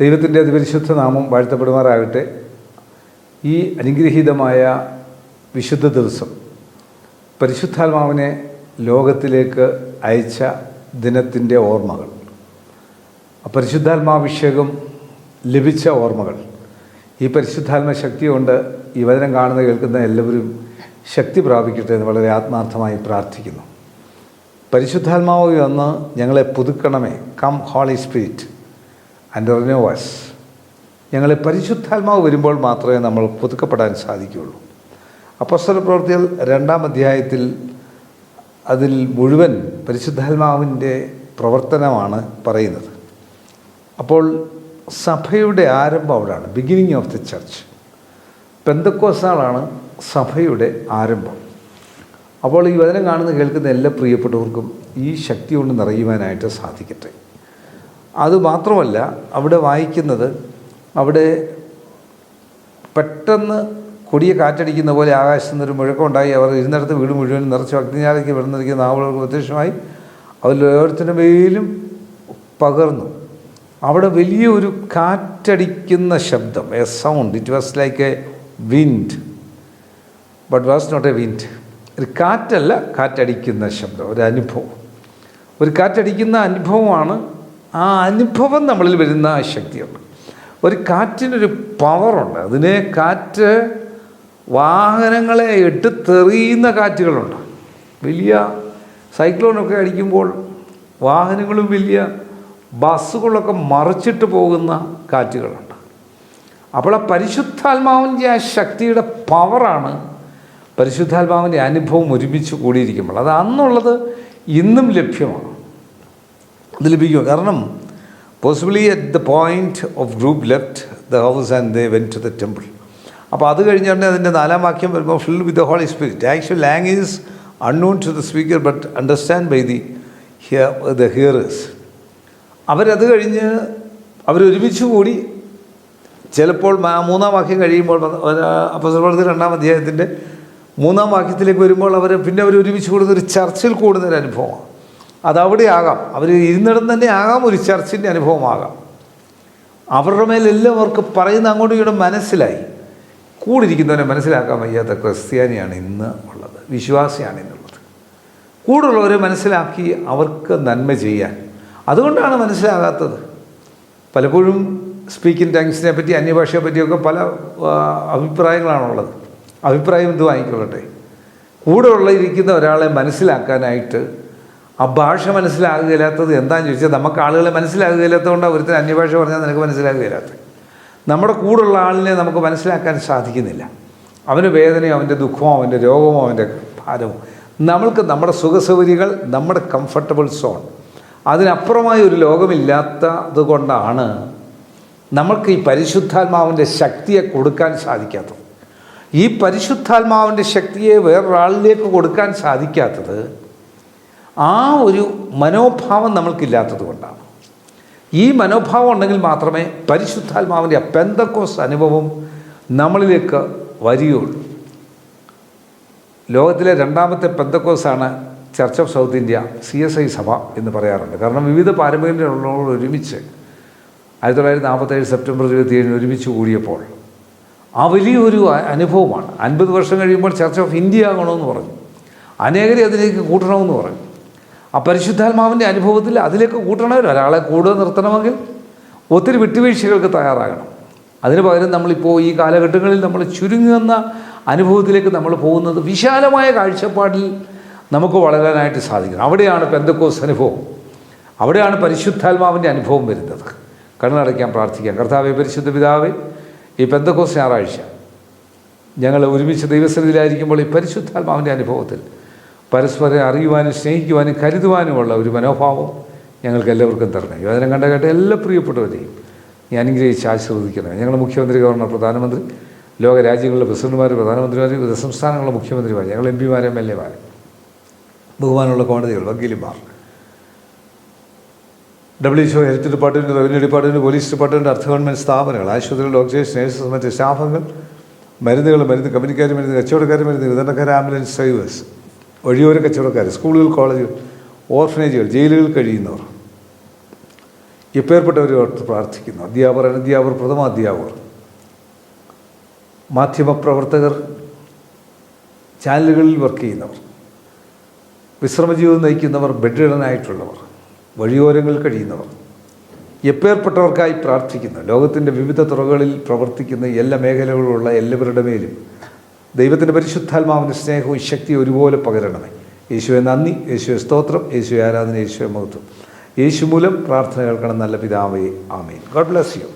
ദൈവത്തിന്റെ അതിപരിശുദ്ധ നാമം വാഴ്ത്തപ്പെടുമാറാകട്ടെ. ഈ അനുഗ്രഹീതമായ വിശുദ്ധ ദിവസം പരിശുദ്ധാത്മാവിനെ ലോകത്തിലേക്ക് അയച്ച ദിനത്തിന്റെ ഓർമ്മകൾ പരിശുദ്ധാത്മാഭിഷേകം ലഭിച്ച ഓർമ്മകൾ. ഈ പരിശുദ്ധാത്മ ശക്തി കൊണ്ട് ഈ വചനം കാണുന്ന കേൾക്കുന്ന എല്ലാവരും ശക്തി പ്രാപിക്കട്ടെ എന്ന് വളരെ ആത്മാർത്ഥമായി പ്രാർത്ഥിക്കുന്നു. പരിശുദ്ധാത്മാവ് വന്ന് ഞങ്ങളെ പുതുക്കണമേ. കം ഹോളി സ്പിരിറ്റ് ആൻഡ് ഞങ്ങൾ പരിശുദ്ധാത്മാവ് വരുമ്പോൾ മാത്രമേ നമ്മൾ പുതുക്കപ്പെടാൻ സാധിക്കുകയുള്ളൂ. അപ്പസ്വല പ്രവൃത്തികൾ രണ്ടാം അധ്യായത്തിൽ അതിൽ മുഴുവൻ പരിശുദ്ധാത്മാവിന്റെ പ്രവർത്തനമാണ് പറയുന്നത്. അപ്പോൾ സഭയുടെ ആരംഭം അവിടെയാണ് ബിഗിനിങ് ഓഫ് ദി ചർച്ച് പെന്തക്കോസാളാണ് സഭയുടെ ആരംഭം. അപ്പോൾ ഈ വചനം കാണുന്ന കേൾക്കുന്ന എല്ലാ പ്രിയപ്പെട്ടവർക്കും ഈ ശക്തി കൊണ്ട് നിറയുവാനായിട്ട് സാധിക്കട്ടെ. അതുമാത്രമല്ല അവിടെ വായിക്കുന്നത് അവിടെ പെട്ടെന്ന് കൊടിയ കാറ്റടിക്കുന്ന പോലെ ആകാശത്ത് നിന്നൊരു മുഴക്കമുണ്ടായി. അവർ ഇരുന്നിടത്ത് വീട് മുഴുവൻ നിറച്ച് അഗ്നിജാലയ്ക്ക് വിടുന്നിരിക്കുന്ന നാവുകൾക്ക് പ്രത്യക്ഷമായി. അതിൽ ഓരോരുത്തരുടെ മേലും പകർന്നു. അവിടെ വലിയൊരു കാറ്റടിക്കുന്ന ശബ്ദം a sound it was like a wind but was not a wind ഒരു കാറ്റല്ല കാറ്റടിക്കുന്ന ശബ്ദം ഒരു അനുഭവം. ഒരു കാറ്റടിക്കുന്ന അനുഭവമാണ് ആ അനുഭവം നമ്മളിൽ വരുന്ന ശക്തിയുണ്ട് ഒരു കാറ്റിനൊരു പവറുണ്ട്. അതിനെ കാറ്റ് വാഹനങ്ങളെ എടുത്തെറിയുന്ന കാറ്റുകളുണ്ട്. വലിയ സൈക്ലോണൊക്കെ അടിക്കുമ്പോൾ വാഹനങ്ങളും വലിയ ബസ്സുകളൊക്കെ മറിച്ചിട്ട് പോകുന്ന കാറ്റുകളുണ്ട്. അപ്പോൾ ആ പരിശുദ്ധാത്മാവിന്റെ ആ ശക്തിയുടെ പവറാണ് പരിശുദ്ധാത്മാവിന്റെ അനുഭവം ഒരുമിച്ച് കൂടിയിരിക്കുമ്പോൾ. അത് അന്നുള്ളത് ഇന്നും ലഭ്യമാണ്. ഇത് ലഭിക്കുക. കാരണം possibly at the point of group left the house and they went to the temple അപ്പോൾ അത് കഴിഞ്ഞുകൊണ്ട് അതിന്റെ നാലാം വാക്യം വരുമ്പോൾ fill with the holy spirit actual language unknown to the speaker but understand by the hear the hearers അവരത് കഴിഞ്ഞ് അവരൊരുമിച്ച് കൂടി ചിലപ്പോൾ മൂന്നാം വാക്യം കഴിയുമ്പോൾ അപ്പസർവർത്തി രണ്ടാം അധ്യായത്തിന്റെ മൂന്നാം വാക്യത്തിലേക്ക് വരുമ്പോൾ അവർ പിന്നെ അവർ ഒരുമിച്ച് കൂടുന്ന ഒരു ചർച്ചിൽ കൂടുന്ന ഒരു അനുഭവമാണ്. അതവിടെ ആകാം അവർ ഇരുന്നിടം തന്നെ ആകാം ഒരു ചർച്ചിന്റെ അനുഭവമാകാം. അവരുടെ മേലെല്ലാം അവർക്ക് പറയുന്ന അങ്ങോട്ടും ഇങ്ങോട്ടും മനസ്സിലായി. കൂടിരിക്കുന്നവനെ മനസ്സിലാക്കാൻ വയ്യാത്ത ക്രിസ്ത്യാനിയാണ് ഇന്ന് ഉള്ളത് വിശ്വാസിയാണ് ഇന്നുള്ളത് കൂടുള്ളവരെ മനസ്സിലാക്കി അവർക്ക് നന്മ ചെയ്യാൻ. അതുകൊണ്ടാണ് മനസ്സിലാകാത്തത്. പലപ്പോഴും സ്പീക്കിംഗ് ടാങ്സിനെ പറ്റി അന്യഭാഷയെ പറ്റിയൊക്കെ പല അഭിപ്രായങ്ങളാണുള്ളത്. അഭിപ്രായം ഇത് വാങ്ങിക്കൊള്ളട്ടെ. കൂടെ ഉള്ള ഇരിക്കുന്ന ഒരാളെ മനസ്സിലാക്കാനായിട്ട് ആ ഭാഷ മനസ്സിലാകുകയില്ലാത്തത് എന്താണെന്ന് ചോദിച്ചാൽ നമുക്ക് ആളുകളെ മനസ്സിലാകുകയില്ലാത്തതുകൊണ്ട് ഒരുത്തിന് അന്യഭാഷ പറഞ്ഞാൽ നിനക്ക് മനസ്സിലാകുകയില്ലാത്തത് നമ്മുടെ കൂടുള്ള ആളിനെ നമുക്ക് മനസ്സിലാക്കാൻ സാധിക്കുന്നില്ല. അവന് വേദനയോ അവന്റെ ദുഃഖമോ അവന്റെ രോഗമോ അവന്റെ ഭാരമോ. നമ്മൾക്ക് നമ്മുടെ സുഖസൗകര്യങ്ങൾ നമ്മുടെ കംഫർട്ടബിൾ സോൺ അതിനപ്പുറമായ ഒരു ലോകമില്ലാത്തത് കൊണ്ടാണ് നമ്മൾക്ക് ഈ പരിശുദ്ധാത്മാവിന്റെ ശക്തിയെ കൊടുക്കാൻ സാധിക്കാത്തത്. ഈ പരിശുദ്ധാത്മാവിന്റെ ശക്തിയെ വേറൊരാളിലേക്ക് കൊടുക്കാൻ സാധിക്കാത്തത് ആ ഒരു മനോഭാവം നമ്മൾക്കില്ലാത്തത് കൊണ്ടാണ്. ഈ മനോഭാവം ഉണ്ടെങ്കിൽ മാത്രമേ പരിശുദ്ധാത്മാവിന്റെ പെന്തക്കോസ് അനുഭവം നമ്മളിലേക്ക് വരികയുള്ളൂ. ലോകത്തിലെ രണ്ടാമത്തെ പെന്തക്കോസാണ് church of South India C S I സഭ എന്ന് പറയാറുണ്ട്. കാരണം വിവിധ പാരമ്പര്യങ്ങളോട് ഒരുമിച്ച് ആയിരത്തി തൊള്ളായിരത്തി നാൽപ്പത്തേഴ് സെപ്റ്റംബർ ഇരുപത്തിയേഴിന് ഒരുമിച്ച് കൂടിയപ്പോൾ ആ വലിയൊരു അനുഭവമാണ്. അൻപത് വർഷം കഴിയുമ്പോൾ ചർച്ച് ഓഫ് ഇന്ത്യ ആകണമെന്ന് പറഞ്ഞു. അനേകരെ അതിലേക്ക് കൂട്ടണമെന്ന് പറഞ്ഞു. ആ പരിശുദ്ധാത്മാവിന്റെ അനുഭവത്തിൽ അതിലേക്ക് കൂട്ടണമല്ലോ ഒരാളെ കൂടുതൽ നിർത്തണമെങ്കിൽ ഒത്തിരി വിട്ടുവീഴ്ചകൾക്ക് തയ്യാറാകണം. അതിന് പകരം നമ്മളിപ്പോൾ ഈ കാലഘട്ടങ്ങളിൽ നമ്മൾ ചുരുങ്ങുന്ന അനുഭവത്തിലേക്ക് നമ്മൾ പോകുന്നത് വിശാലമായ കാഴ്ചപ്പാടിൽ നമുക്ക് വളരാനായിട്ട് സാധിക്കണം. അവിടെയാണ് പെന്തക്കോസ് അനുഭവം. അവിടെയാണ് പരിശുദ്ധാത്മാവിന്റെ അനുഭവം വരുന്നത്. കണ്ണടയ്ക്കാൻ പ്രാർത്ഥിക്കാം. കർത്താവെ പരിശുദ്ധ പിതാവേ ഈ പെന്തക്കോസ് ഞായറാഴ്ച ഞങ്ങൾ ഒരുമിച്ച് ദൈവസ്ഥിതിയിലായിരിക്കുമ്പോൾ ഈ പരിശുദ്ധാത്മാവിന്റെ അനുഭവത്തിൽ പരസ്പരം അറിയുവാനും സ്നേഹിക്കുവാനും കരുതുവാനുമുള്ള ഒരു മനോഭാവം ഞങ്ങൾക്ക് എല്ലാവർക്കും തരണം യുവജനം കണ്ട കേട്ട എല്ലാ പ്രിയപ്പെട്ടവരെയും ഞാൻ അനുഗ്രഹിച്ച് ആശീർവദിക്കണമേ ഞങ്ങളുടെ മുഖ്യമന്ത്രി ഗവർണർ പ്രധാനമന്ത്രി ലോക രാജ്യങ്ങളിലെ പ്രസിഡന്റുമാർ പ്രധാനമന്ത്രിമാർ വിവിധ സംസ്ഥാനങ്ങളിലെ മുഖ്യമന്ത്രിമാർ ഞങ്ങൾ എം പിമാർ എം എൽ എമാർ ബഹുമാനമുള്ള കോടതികൾ വക്കീലുമാർ W H O health department revenue department police department അർത്ഥ ഗവൺമെന്റ് സ്ഥാപനങ്ങൾ ആശുപത്രികൾ ഡോക്ടേഴ്സ് നേഴ്സസ് മറ്റ് സ്റ്റാഫുകൾ മരുന്നുകൾ മരുന്ന് കമ്പനിക്കാർ മരുന്ന് കച്ചവടക്കാർ മരുന്ന് വിതരണക്കാർ ആംബുലൻസ് ഡ്രൈവേഴ്സ് വഴിയോര കച്ചവടക്കാർ സ്കൂളുകൾ കോളേജുകൾ ഓർഫനേജുകൾ ജയിലുകൾ കഴിയുന്നവർ. എപ്പേർപ്പെട്ടവർ ഓർത്ത് പ്രാർത്ഥിക്കുന്നു. അധ്യാപകർ അനധ്യാപകർ പ്രഥമ അധ്യാപകർ. മാധ്യമപ്രവർത്തകർ ചാനലുകളിൽ വർക്ക് ചെയ്യുന്നവർ. വിശ്രമജീവിതം നയിക്കുന്നവർ ബെഡ്രിഡനായിട്ടുള്ളവർ വഴിയോരങ്ങളിൽ കഴിയുന്നവർ. എപ്പേർപ്പെട്ടവർക്കായി പ്രാർത്ഥിക്കുന്നു. ലോകത്തിന്റെ വിവിധ തുറകളിൽ പ്രവർത്തിക്കുന്ന എല്ലാ മേഖലകളിലുള്ള എല്ലാവരുടെ മേലും ദൈവത്തിന്റെ പരിശുദ്ധാത്മാവിന്റെ സ്നേഹവും ശക്തിയും ഒരുപോലെ പകരണമേ. യേശുവെ നന്ദി. യേശുവെ സ്തോത്രം. യേശുവെ ആരാധന. യേശുവെ മഹത്വം. യേശു മൂലം പ്രാർത്ഥന കേൾക്കണം നല്ല പിതാവേ. ആമേൻ. God bless you.